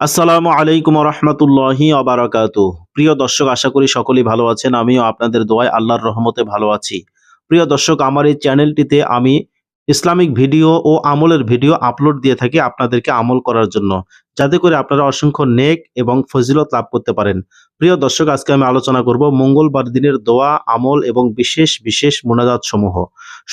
আসসালামু আলাইকুম রহমতুল্লাহি আবারকাত প্রিয় দর্শক, আশা করি সকলেই ভালো আছেন। আমিও আপনাদের দোয়ায় আল্লাহর রহমতে ভালো আছি। প্রিয় দর্শক, আমার এই চ্যানেলটিতে আমি ইসলামিক ভিডিও ও আমলের ভিডিও আপলোড দিয়ে থাকি আপনাদেরকে আমল করার জন্য। যাতে করে আপনারা অসংখ্য নেক এবং ফজিলত লাভ করতে পারেন। প্রিয় দর্শক, আজকে আমি আলোচনা করব মঙ্গলবার দিনের দোয়া, আমল এবং বিশেষ বিশেষ মোনাজাত সমূহ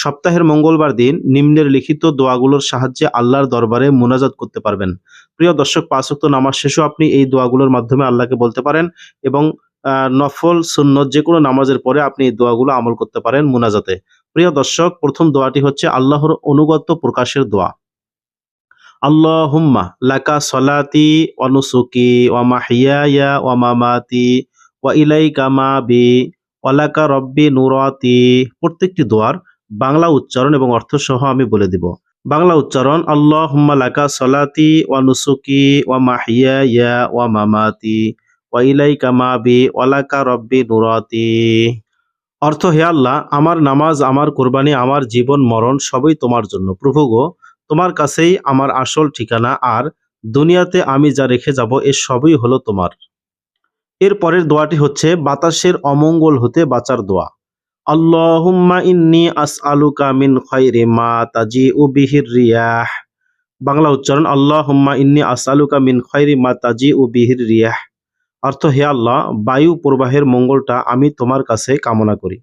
সপ্তাহের মঙ্গলবার দিন নিম্নের লিখিত দোয়াগুলোর সাহায্যে আল্লাহর দরবারে মোনাজাত করতে পারবেন। প্রিয় দর্শক, পাঁচ ওয়াক্ত নামাজ শেষেও আপনি এই দোয়াগুলোর মাধ্যমে আল্লাহকে বলতে পারেন এবং নফল, সুন্নত যে কোনো নামাজের পরে আপনি এই দোয়াগুলো আমল করতে পারেন মুনাজাতে। প্রিয় দর্শক, প্রথম দোয়াটি হচ্ছে আল্লাহর অনুগত প্রকাশের দোয়া। আল্লাহুম্মা লাকা সলাতি অনুসুকি ওয়া মাহিয়ায়া ওয়া মামাতি ওয়া ইলাইকা মাবি ওয়ালাকা রব্বি নুরাতি। প্রত্যেকটি দোয়ার বাংলা উচ্চারণ এবং অর্থ সহ আমি বলে দিব। বাংলা উচ্চারণ, আল্লাহুম্মা লাকা সলাতি ওয়া নুসুকি ওয়া মাহিয়ায়া ওয়া মামাতি ওয়া ইলাইকা মাবি ওয়ালাকা রব্বি নুরাতি। অর্থ, হে আল্লাহ, আমার নামাজ, আমার কোরবানি, আমার জীবন, মরণ সবই তোমার জন্য। প্রভু গো, তোমার কাছেই আমার আসল ঠিকানা, আর দুনিয়াতে আমি যা রেখে যাব, এ সবই হলো তোমার। এর পরের দোয়াটি হচ্ছে, বাতাসের অমঙ্গল হতে বাঁচার দোয়া। আল্লাহুম্মা ইন্নি আসআলুকা মিন খায়রি মা তাজিউ বিহির রিয়াহ। বাংলা উচ্চারণ, আল্লাহুম্মা ইন্নি আস আসআলুকা মিন খায়রি মা তাজিউ বিহির রিয়াহ। অর্থ, হে আল্লাহ, বায়ু প্রবাহের মঙ্গলটা আমি তোমার কাছে কামনা করি।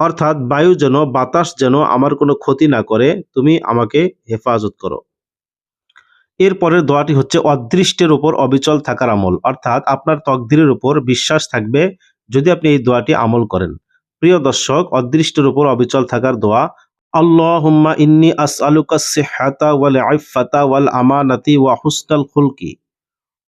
অর্থাৎ, বায়ু যেন, বাতাস যেন আমার কোনো ক্ষতি না করে, তুমি আমাকে হেফাজত করো। এরপরের দোয়াটি হচ্ছে, অদৃষ্টের উপর অবিচল থাকার আমল। অর্থাৎ, আপনার তকদিরের উপর বিশ্বাস থাকবে যদি আপনি এই দোয়াটি আমল করেন। প্রিয় দর্শক, অদৃষ্টের উপর অবিচল থাকার দোয়া, আল্লাহুম্মা ইন্নি আসআলুকা সিহহাতা ওয়াল আইফাতা ওয়াল আমানাতি ওয়া হুসনাল খুলকি।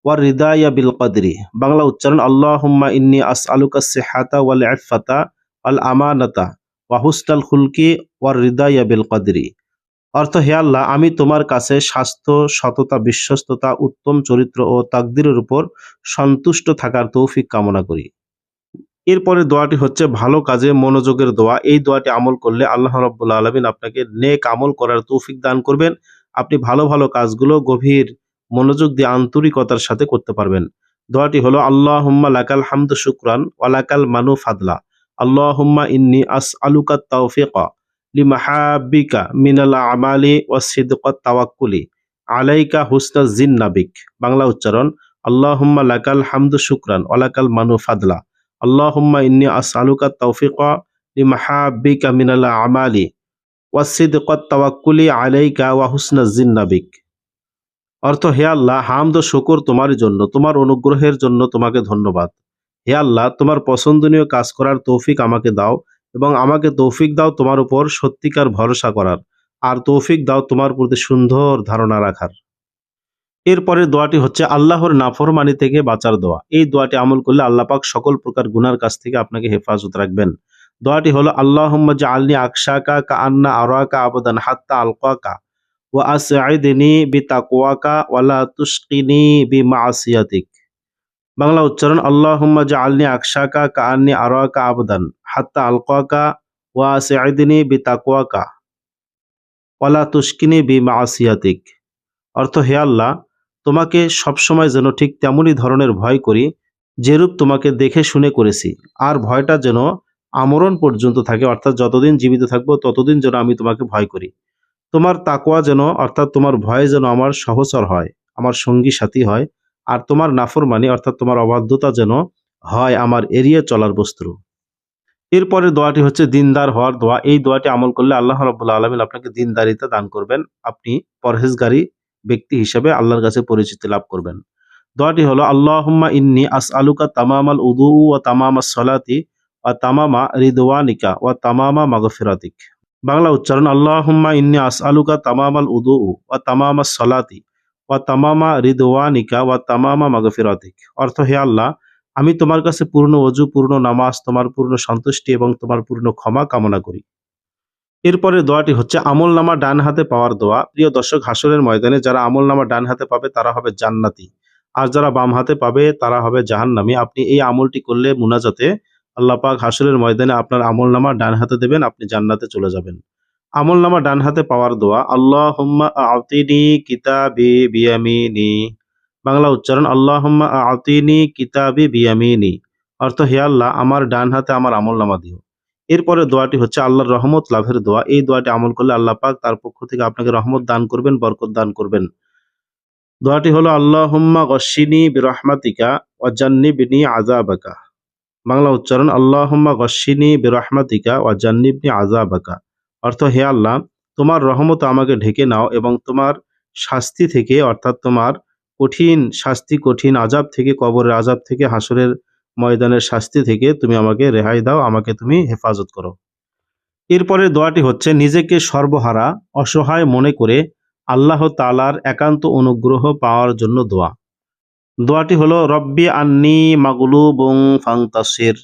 ওয়ার হৃদয়া বিল কদরি। বাংলা উচ্চারণ, আল্লাহুম্মা ইন্নি আসআলুকা সিহহাতা ওয়াল আইফাতা ওয়াল আমানাতা ওয়া হুসনাল খুলকি ওয়ার হৃদয়া বিল কদরি। অর্থ, হে আল্লাহ, আমি তোমার কাছে স্বাস্থ্য, সততা, বিশ্বস্ততা, উত্তম চরিত্র ও তাকদিরের উপর সন্তুষ্ট থাকার তৌফিক কামনা করি। এরপরে দোয়াটি হচ্ছে, ভালো কাজে মনোযোগের দোয়া। এই দোয়াটি আমল করলে আল্লাহ রব্বুল্লা আলমিন আপনাকে নেক আমল করার তৌফিক দান করবেন। আপনি ভালো ভালো কাজগুলো গভীর মনোযোগ দিয়ে আন্তরিকতার সাথে করতে পারবেন। দোয়াটি হলো আল্লাহ হুম্মা লাকাল হামদ শুক্রান ওয়ালাকাল মানু ফাদলা। আল্লাহ হুম্মা ইন্নি আস আলুকা তৌফিকা লিমাহাবিকা মিনাল আমালি ও সিদকত তাওয়াক্কুলি। আলাইকা হুসনা জিন নাবিক বাংলা উচ্চারণ, আল্লাহুম্মা লাকাল হামদু শুকরান ওয়ালাকাল মানু ফাদলা। আল্লাহুম্মা ইন্নি আসআলুকা তাওফিকা লিমাহাবিকা মিনাল আমালি ওয়া সিদকত তাওয়াক্কুলি আলাইকা ওয়া হুসনা জিন নাবিক অর্থ, হে আল্লাহ, হামদ শুকর তোমার জন্য, তোমার অনুগ্রহের জন্য তোমাকে ধন্যবাদ। হে আল্লাহ, তোমার পছন্দনীয় কাজ করার তৌফিক আমাকে দাও এবং আমাকে তৌফিক দাও তোমার উপর সত্যিকার ভরসা করার, আর তৌফিক দাও তোমার প্রতি সুন্দর ধারণা রাখার। এরপরের দোয়াটি হচ্ছে, আল্লাহর নাফরমানি থেকে বাঁচার দোয়া। এই দোয়াটি আমল করলে আল্লাহ পাক সকল প্রকার গুনার কাছ থেকে আপনাকে হেফাজত রাখবেন। দোয়াটি হলো, আল্লাহুম্মা জাআলনি আকশাকা কা আন্না আরাকা আবদান হাত্তা আলকাকা। বাংলা উচ্চারণ, আল্লাহুম্মা জাআলনি আকশাকা কা আন্নি আরাকা আবদান, হাত্তা আলকাকা ওয়া আসআইদনি বিতাকওয়াকা ওয়ালা তুশকিনি বিমাসিয়াতিক। অর্থ, হে আল্লাহ, তোমাকে সবসময় যেন ঠিক তেমনই ধরনের ভয় করি, যেরূপ তোমাকে দেখে শুনে করেছি। আর ভয়টা যেন আমরণ পর্যন্ত থাকে, অর্থাৎ যতদিন জীবিত থাকব, ততদিন যেন আমি তোমাকে ভয় করি। তোমার তাকোয়া যেন, অর্থাৎ তোমার ভয় যেন আমার সহচর হয়, আমার সঙ্গী সাথী হয়, আর তোমার নাফরমানি, অর্থাৎ তোমার অবাধ্যতা যেন হয় আমার এড়িয়ে চলার বস্তু। এরপরে দোয়াটি হচ্ছে দিনদার হওয়ার দোয়া। এই দোয়াটি আমল করলে আল্লাহ রব্বুল্লা আলমিন আপনাকে দিনদারিতা দান করবেন। আপনি পরহেজগারী ব্যক্তি হিসেবে আল্লাহর কাছে পরিচিতি লাভ করবেন। দোয়াটি হলো, আল্লাহুম্মা ইন্নি আস আলুকা তামামাল উদু ও তামামা সলাতি ও তামামা রিদওয়ানিকা ও তামামা মাগফিরাতিক। বাংলা উচ্চারণ, আল্লাহুম্মা ইন্নি আস আলুকা তামামাল উদু ও তামামা সলাতি ও তামামা রিদওয়ানিকা ও তামামা মাগফিরাতিক। অর্থ, হে আল্লাহ, আমি তোমার কাছে পূর্ণ অজু পূর্ণ নামাজ, তোমার পূর্ণ সন্তুষ্টি এবং তোমার পূর্ণ ক্ষমা কামনা করি। এরপরে দোয়াটি হচ্ছে আমল নামা ডান হাতে পাওয়ার দোয়া। প্রিয় দর্শক, হাসরের ময়দানে যারা আমল নামা ডান হাতে পাবে, তারা হবে জান্নাতি। আর যারা বাম হাতে পাবে, তারা হবে জাহান্নামি। আপনি এই আমলটি করলে মুনাজাতে আল্লাহ পাক ময়দানে আপনার আমল নামা ডান হাতে দেবেন, আপনি জান্নাতে চলে যাবেন। আমল নামা ডান হাতে পাওয়ার দোয়া আল্লাহ হুম্মা আতিনি কিতাবি বিয়ামিনি। বাংলা উচ্চারণ, আল্লাহুম্মা আতিনি কিতাবি বিয়ামিনি। অর্থ, হে আল্লাহ, আমার ডান হাতে আমার আমল নামা দিও। এরপরে দোয়াটি হচ্ছে আল্লাহর রহমত, লাভের দোয়া। এই দোয়াটি আমল করলে আল্লাহ পাক তার পক্ষ থেকে আপনাকে রহমত দান করবেন, বরকত দান করবেন। দোয়াটি হলো, আল্লাহুম্মা গশ্বিনী বিরহমাতিকা ওয়াজান্নিবনি আযাবাকা। বাংলা উচ্চারণ, আল্লাহুম্মা গশ্বিনী বিরহমাতিকা ওয়াজান্নিবনি আযাবাকা। অর্থ, হে আল্লাহ, তোমার রহমত আমাকে ঢেকে নাও এবং তোমার শাস্তি থেকে, অর্থাৎ তোমার কঠিন শাস্তি, কঠিন আজাব থেকে, কবরের আজাব থেকে, হাসরের ময়দানের শাস্তি থেকে তুমি আমাকে রেহাই দাও, আমাকে তুমি হেফাজত করো। এরপরে দোয়াটি হচ্ছে, নিজেকে সর্বহারা, অসহায় মনে করে আল্লাহ তালার একান্ত অনুগ্রহ পাওয়ার জন্য দোয়া। দোয়াটি হলো, রব্বি আন্নি মাগলু বং ফাংতাসির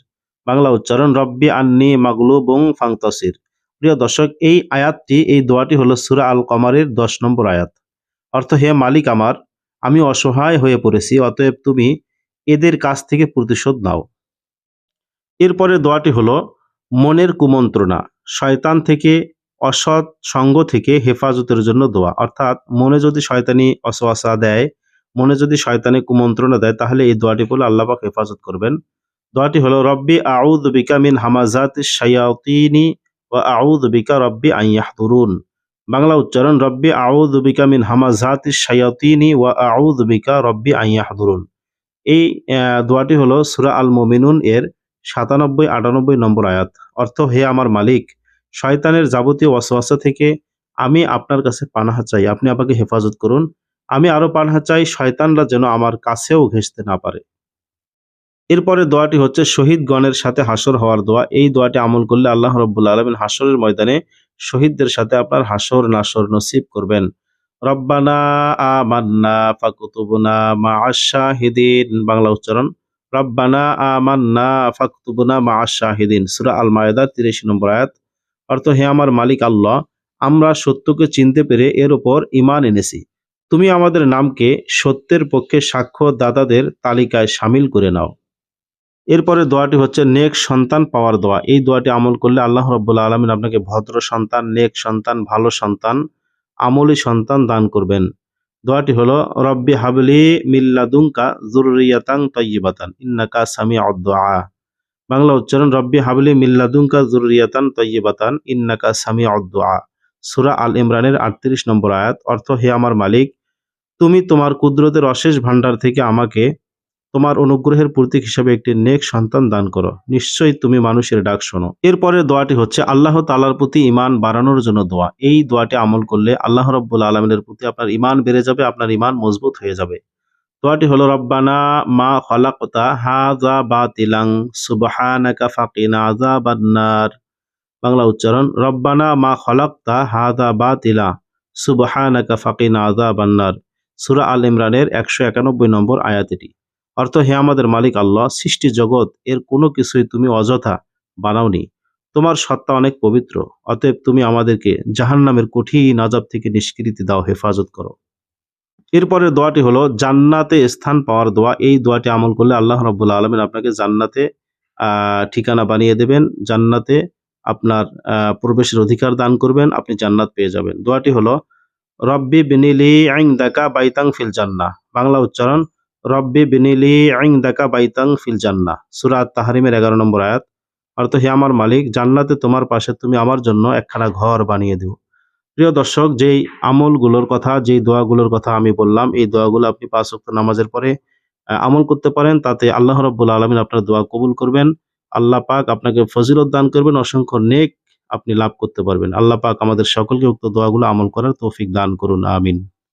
বাংলা উচ্চারণ, রব্বি আন্নি মাগলু বং ফাংতাসির প্রিয় দর্শক, এই আয়াতটি, এই দোয়াটি হলো সুরা আল কমারের দশ নম্বর আয়াত। অর্থ, হে মালিক আমার, আমি অসহায় হয়ে পড়েছি, অতএব তুমি এদের কাছ থেকে প্রতিশোধ নাও। এরপরে দোয়াটি হলো, মনের কুমন্ত্রণা, শয়তান থেকে, অসৎ সঙ্গ থেকে হেফাজতের জন্য দোয়া। অর্থাৎ, মনে যদি শয়তানি অসওয়াসা দেয় মনে যদি শয়তানে কুমন্ত্রণা দেয়, তাহলে এই দোয়াটি বলে আল্লাহ পাক হেফাজত করবেন। দোয়াটি হলো, রব্বি আউদ বিকা মিন হামাজাত শায়াতিনি ও আউদ বিকা রব্বি আইয়াহদুরুন বাংলা উচ্চারণ, রব্বি আউদ বিকা মিন হামাজাত শায়াতিনি ওয়া আউদ বিকা রব্বি আইয়াহদুরুন এই দোয়াটি হলো সুরা আল মোমিনুন এর সাতানব্বই, আটানব্বই নম্বর আয়াত। অর্থ, হে আমার মালিক, শয়তানের যাবতীয় ওয়াসওয়াসা থেকে আমি আপনার কাছে পানাহা চাই। আপনি আমাকে হেফাজত করুন। আমি আরও পানাহা চাই শয়তানরা যেন আমার কাছেও ঘেঁষতে না পারে। এরপরে দোয়াটি হচ্ছে, শহীদগণের সাথে হাসর হওয়ার দোয়া। এই দোয়াটি আমল করলে আল্লাহ রব্বুল্লা আলমিন হাসরের ময়দানে শহীদদের সাথে আপনার হাসর নাসর নসিব করবেন। রব্বানা আমান্না ফাকুতুবনা মা আশাহিদিন বাংলা উচ্চারণ, রব্বানা আমান্না ফাকুতুবনা মা আশাহিদিন সুরা আল মায়দা তিরিশ নম্বর আয়াত। অর্থ, হে আমার মালিক আল্লাহ, আমরা সত্যকে চিনতে পেরে এর ওপর ইমান এনেছি। তুমি আমাদের নামকে সত্যের পক্ষে সাক্ষ্য দাতাদের তালিকায় সামিল করে নাও। এরপরে দোয়াটি হচ্ছে, নেক সন্তান পাওয়ার দোয়া। এই দোয়াটি আমল করলে আল্লাহ রব্বুল্লা আলমিন আপনাকে ভদ্র সন্তান, নেক সন্তান, ভালো সন্তান, আমলি সন্তান দান করবেন। দোয়াটি হলো, রব্বি হাবলি মিল্লাদুঙ্কা জুরিয়াতাং তৈবাতান ইন্নাকা সামি দোয়া। বাংলা উচ্চারণ, রব্বি হাবলি মিল্লাদুঙ্কা জরুরিয়াতান তৈবাতান ইন্নাকা সামি দোয়া। সুরা আল ইমরানের আটত্রিশ নম্বর আয়াত, অর্থ, হে আমার মালিক তুমি তোমার কুদরতের অশেষ ভান্ডার থেকে আমাকে তোমার অনুগ্রহের প্রতীক হিসেবে একটি নেক সন্তান দান করো। নিশ্চয়ই তুমি মানুষের ডাক শোনো। এরপরে দোয়াটি হচ্ছে, আল্লাহ তালার প্রতি ইমান বাড়ানোর জন্য দোয়া। এই দোয়াটি আমল করলে আল্লাহ রব্বুল আলমিনের প্রতি আপনার ইমান বেড়ে যাবে, আপনার ইমান মজবুত হয়ে যাবে। দোয়াটি হলো, রব্বানা মা খলাকতা হাজা বা তিলাং সুবহানাকা ফাকিনা আযাবান্নার। বাংলা উচ্চারণ, রব্বানা মা খলাকতা হাজা বা তিলা সুবহানাকা ফাকিনা আযাবান্নার। সূরা আল ইমরানের একশো একানব্বই নম্বর আয়াত এটি। অর্থ, হে আমাদের মালিক আল্লাহ, সৃষ্টি জগৎ, এর কোনো কিছুই তুমি অযথা বানাওনি। তোমার সত্তা অনেক পবিত্র, অতএব তুমি আমাদেরকে জাহান্নামের কঠিন আজাব থেকে নিষ্কৃতি দাও, হেফাজত করো। এরপরের দোয়াটি হলো, জান্নাতে স্থান পাওয়ার দোয়া। এই দোয়াটি আমল করলে আল্লাহ রব্বুল্লা আলমিন আপনাকে জান্নাতে ঠিকানা বানিয়ে দেবেন। জান্নাতে আপনার প্রবেশের অধিকার দান করবেন, আপনি জান্নাত পেয়ে যাবেন। দোয়াটি হলো রব্বি বিনিলি আইং দাকা বাইতাং ফিল জান্নাহ বাংলা উচ্চারণ, রব্বি বিনিলি আইং দাকা বাইতাং ফিল জান্নাহ সুরাত তাহারিমের এগারো নম্বর আয়াত। অর্থ হে আমার মালিক, জান্নাতে তোমার পাশে তুমি আমার জন্য একখানা ঘর বানিয়ে দিও। প্রিয় দর্শক, যেই আমলগুলোর কথা, যেই দোয়াগুলোর কথা আমি বললাম, এই দোয়াগুলো আপনি পাঁচ ওয়াক্ত নামাজের পরে আমল করতে পারেন। তাতে আল্লাহ রব্বুল আলমিন আপনার দোয়া কবুল করবেন। আল্লাহ পাক আপনাকে ফজিলত দান করবেন। অসংখ্য নেক আপনি লাভ করতে পারবেন। আল্লাহ পাক আমাদের সকলকে উক্ত দোয়াগুলো আমল করার তৌফিক দান করুন, আমিন।